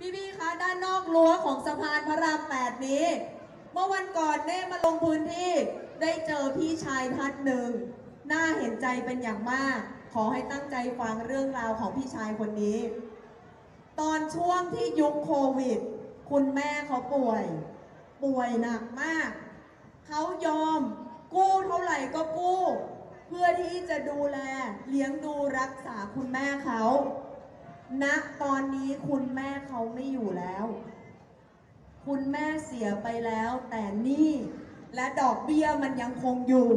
พี่ๆ คะ ด้านนอกรั้วของสะพานพระราม8นี้ เมื่อวันก่อนเน่มาลงพื้นที่ได้เจอพี่ชายท่านหนึ่ง น่าเห็นใจเป็นอย่างมาก ขอให้ตั้งใจฟังเรื่องราวของพี่ชายคนนี้ ตอนช่วงที่ยุคโควิด คุณแม่เขาป่วย ป่วยหนักมาก เขายอม กู้เท่าไหร่ก็กู้ เพื่อที่จะดูแลเลี้ยงดูรักษาคุณแม่เขา ณตอนนี้คุณแม่เขาไม่อยู่แล้ว คุณแม่เสียไปแล้ว แต่หนี้และดอกเบี้ยมันยังคงอยู่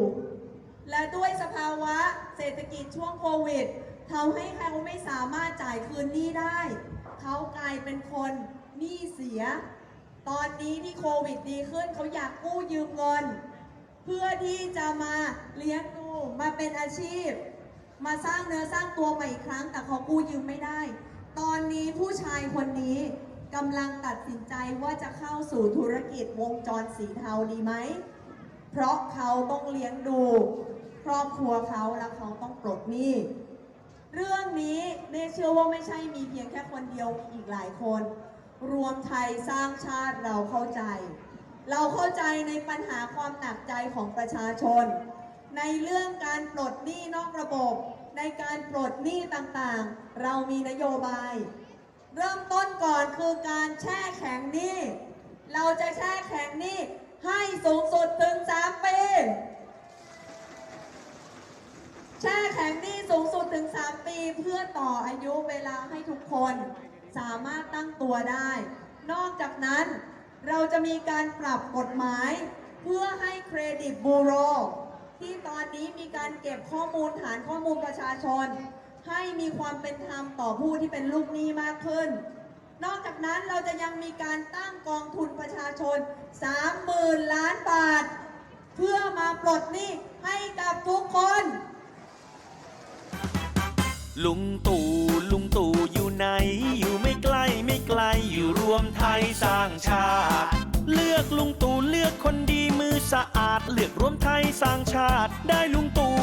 และด้วยสภาวะเศรษฐกิจช่วงโควิดทำให้เขาไม่สามารถจ่ายคืนหนี้ได้ เขากลายเป็นคนหนี้เสีย ตอนนี้ที่โควิดดีขึ้นเขาอยากกู้ยืมเงิน เพื่อที่จะมาเลี้ยงดูมาเป็นอาชีพ มาสร้างเนื้อสร้างตัวใหม่อีกครั้ง แต่เขากู้ยืมไม่ได้ ตอนนี้ผู้ชายคนนี้กำลังตัดสินใจว่าจะเข้าสู่ธุรกิจวงจรสีเทาดีไหม เพราะเขาต้องเลี้ยงดูครอบครัวเขาและเขาต้องปลดหนี้ เรื่องนี้เนเชื่อว่าไม่ใช่มีเพียงแค่คนเดียวมีอีกหลายคน รวมไทยสร้างชาติเราเข้าใจ เราเข้าใจในปัญหาความหนักใจของประชาชน ในเรื่องการปลดหนี้นอกระบบ ในการปลดหนี้ต่างๆ เรามีนโยบาย เริ่มต้นก่อนคือการแช่แข็งหนี้เราจะแช่แข็งหนี้ให้สูงสุดถึง 3 ปี แช่แข็งหนี้สูงสุดถึง 3 ปีเพื่อต่ออายุเวลาให้ทุกคนสามารถตั้งตัวได้ นอกจากนั้นเราจะมีการปรับกฎหมาย เพื่อให้เครดิตบูโร ที่ตอนนี้มีการเก็บข้อมูลฐานข้อมูลประชาชน ให้มีความเป็นธรรมต่อผู้ที่เป็นลูกหนี้มากขึ้น นอกจากนั้นเราจะยังมีการตั้งกองทุนประชาชน 30,000 ล้านบาท เพื่อมาปลดหนี้ให้กับทุกคน ลุงตู่ลุงตู่อยู่ไหน อยู่ไม่ไกลไม่ไกลอยู่รวมไทยสร้างชาติ เลือกลุงตู่เลือกคนดีมือสะอาด เลือกรวมไทยสร้างชาติได้ลุงตู่ได้ลุงตู่